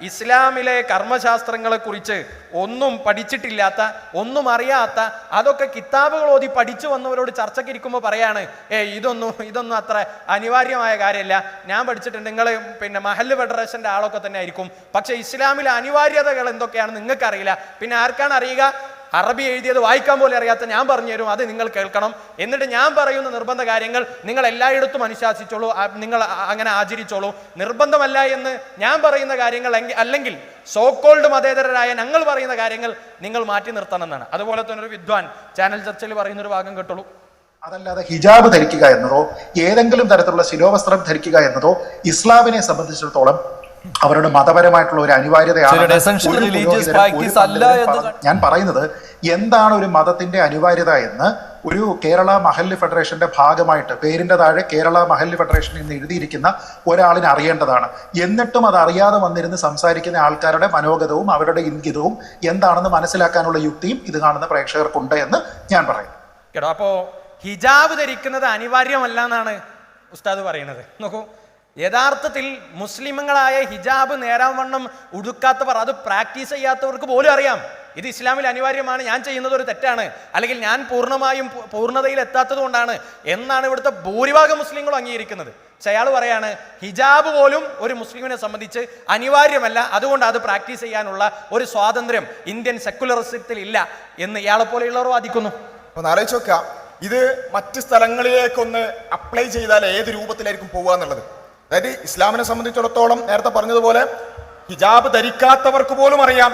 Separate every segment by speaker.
Speaker 1: ഇസ്ലാമിലെ കർമ്മശാസ്ത്രങ്ങളെക്കുറിച്ച് ഒന്നും പഠിച്ചിട്ടില്ലാത്ത ഒന്നും അറിയാത്ത അതൊക്കെ കിതാബുകൾ ഓതി പഠിച്ചു വന്നവരോട് ചർച്ചയ്ക്ക് ഇരിക്കുമ്പോൾ പറയാണ് ഏ ഇതൊന്നും ഇതൊന്നും അത്ര അനിവാര്യമായ കാര്യമല്ല ഞാൻ പഠിച്ചിട്ടുണ്ട് നിങ്ങൾ പിന്നെ മഹല്ല് ഫെഡറേഷന്റെ ആളൊക്കെ തന്നെ ആയിരിക്കും. പക്ഷേ ഇസ്ലാമിലെ അനിവാര്യതകൾ എന്തൊക്കെയാണ് നിങ്ങൾക്കറിയില്ല. പിന്നെ ആർക്കാണ് അറിയുക? അറബി എഴുതിയത് വായിക്കാൻ പോലും അറിയാത്ത ഞാൻ പറഞ്ഞു തരും അത് നിങ്ങൾ കേൾക്കണം. എന്നിട്ട് ഞാൻ പറയുന്ന നിർബന്ധ കാര്യങ്ങൾ നിങ്ങൾ എല്ലായിടത്തും അനുശാസിച്ചോളൂ നിങ്ങൾ അങ്ങനെ ആചരിച്ചോളൂ. നിർബന്ധമല്ല എന്ന് ഞാൻ പറയുന്ന കാര്യങ്ങൾ അല്ലെങ്കിൽ സോക്കോൾഡ് മതേതരരായ ഞങ്ങൾ പറയുന്ന കാര്യങ്ങൾ നിങ്ങൾ മാറ്റി നിർത്തണം എന്നാണ് അതുപോലെ തന്നെ ഒരു വിദ്വാൻ ചാനൽ ചർച്ചയിൽ പറയുന്ന ഒരു ഭാഗം കേട്ടോളൂ.
Speaker 2: അതല്ലാതെ ഹിജാബ് ധരിക്കുക എന്നതോ ഏതെങ്കിലും തരത്തിലുള്ള ശിരോവസ്ത്രം ധരിക്കുക എന്നതോ ഇസ്ലാമിനെ സംബന്ധിച്ചിടത്തോളം അവരുടെ മതപരമായിട്ടുള്ള ഒരു അനിവാര്യതയാണ് ഞാൻ പറയുന്നത് എന്താണ് ഒരു മതത്തിന്റെ അനിവാര്യത എന്ന് ഒരു കേരള മഹല്ല് ഫെഡറേഷന്റെ ഭാഗമായിട്ട് പേരിന്റെ താഴെ കേരള മഹല്ല് ഫെഡറേഷൻ എന്ന് എഴുതിയിരിക്കുന്ന ഒരാളിനെ അറിയേണ്ടതാണ്. എന്നിട്ടും അത് അറിയാതെ വന്നിരുന്ന് സംസാരിക്കുന്ന ആൾക്കാരുടെ മനോഗതവും അവരുടെ ഇംഗിതവും എന്താണെന്ന് മനസ്സിലാക്കാനുള്ള യുക്തിയും ഇത് കാണുന്ന പ്രേക്ഷകർക്കുണ്ട് എന്ന് ഞാൻ പറയുന്നു.
Speaker 1: കേട്ടോ അപ്പോ ഹിജാബ് ധരിക്കുന്നത് അനിവാര്യമല്ല എന്നാണ് ഉസ്താദ് പറയുന്നത്. നോക്കൂ യഥാർത്ഥത്തിൽ മുസ്ലിമുകളായ ഹിജാബ് നേരാൻ വണ്ണം ഉടുക്കാത്തവർ അത് പ്രാക്ടീസ് ചെയ്യാത്തവർക്ക് പോലും അറിയാം. ഇത് ഇസ്ലാമിൽ അനിവാര്യമാണ് ഞാൻ ചെയ്യുന്നത് ഒരു തെറ്റാണ് അല്ലെങ്കിൽ ഞാൻ പൂർണമായും പൂർണതയിൽ എത്താത്തത് കൊണ്ടാണ് എന്നാണ് ഇവിടുത്തെ ഭൂരിഭാഗം മുസ്ലിങ്ങളും അംഗീകരിക്കുന്നത്. പക്ഷെ അയാൾ പറയാണ് ഹിജാബ് പോലും ഒരു മുസ്ലിമിനെ സംബന്ധിച്ച് അനിവാര്യമല്ല അതുകൊണ്ട് അത് പ്രാക്ടീസ് ചെയ്യാനുള്ള ഒരു സ്വാതന്ത്ര്യം ഇന്ത്യൻ സെക്യുലറിസത്തിൽ ഇല്ല എന്ന് ഇയാളെ പോലെയുള്ളവർ വാദിക്കുന്നു.
Speaker 3: ഒന്ന് ആലോചിച്ച് നോക്കുക ഇത് മറ്റ് സ്ഥലങ്ങളിലേക്കൊന്ന് അപ്ലൈ ചെയ്താൽ ഏത് രൂപത്തിലായിരിക്കും പോവുക എന്നുള്ളത്? അതായത് ഇസ്ലാമിനെ സംബന്ധിച്ചിടത്തോളം നേരത്തെ പറഞ്ഞതുപോലെ ഹിജാബ് ധരിക്കാത്തവർക്ക് പോലും അറിയാം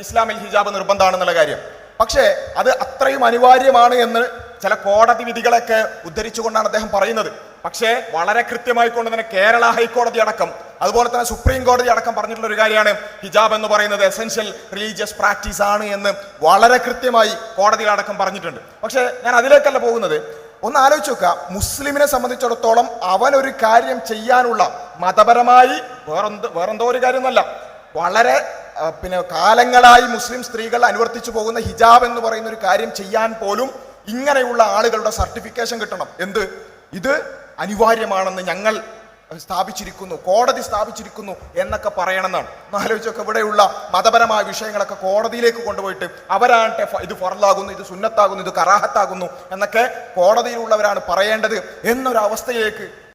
Speaker 3: ഇസ്ലാമിൽ ഹിജാബ് നിർബന്ധമാണെന്നുള്ള കാര്യം. പക്ഷേ അത് അത്രയും അനിവാര്യമാണ് എന്ന് ചില കോടതി വിധികളൊക്കെ ഉദ്ധരിച്ചുകൊണ്ടാണ് അദ്ദേഹം പറയുന്നത്. പക്ഷേ വളരെ കൃത്യമായി കൊണ്ട് തന്നെ കേരള ഹൈക്കോടതി അടക്കം അതുപോലെ തന്നെ സുപ്രീം കോടതി അടക്കം പറഞ്ഞിട്ടുള്ള ഒരു കാര്യമാണ് ഹിജാബ് എന്ന് പറയുന്നത് എസെൻഷ്യൽ റിലീജിയസ് പ്രാക്ടീസ് ആണ് എന്ന് വളരെ കൃത്യമായി കോടതിയിൽ പറഞ്ഞിട്ടുണ്ട്. പക്ഷേ ഞാൻ അതിലേക്കല്ല പോകുന്നത്. ഒന്ന് ആലോചിച്ച് നോക്കുക. മുസ്ലിമിനെ സംബന്ധിച്ചിടത്തോളം അവൻ ഒരു കാര്യം ചെയ്യാനുള്ള മതപരമായി വേറെന്ത് വേറെന്തോ ഒരു കാര്യമൊന്നുമല്ല വളരെ പിന്നെ കാലങ്ങളായി മുസ്ലിം സ്ത്രീകൾ അനുവർത്തിച്ചു പോകുന്ന ഹിജാബ് എന്ന് പറയുന്ന ഒരു കാര്യം ചെയ്യാൻ പോലും ഇങ്ങനെയുള്ള ആളുകളുടെ സർട്ടിഫിക്കേഷൻ കിട്ടണം. എന്ത്? ഇത് അനിവാര്യമാണെന്ന് ഞങ്ങൾ സ്ഥാപിച്ചിരിക്കുന്നു കോടതി സ്ഥാപിച്ചിരിക്കുന്നു എന്നൊക്കെ പറയണമെന്നാണ്. ആലോചിച്ചൊക്കെ ഇവിടെയുള്ള മതപരമായ വിഷയങ്ങളൊക്കെ കോടതിയിലേക്ക് കൊണ്ടുപോയിട്ട് അവരാണ്ടെ ഫ- ഇത് ഫറലാകുന്നു ഇത് സുന്നത്താകുന്നു ഇത് കറാഹത്താകുന്നു എന്നൊക്കെ കോടതിയിലുള്ളവരാണ് പറയേണ്ടത് എന്നൊരവസ്ഥയിലേക്ക്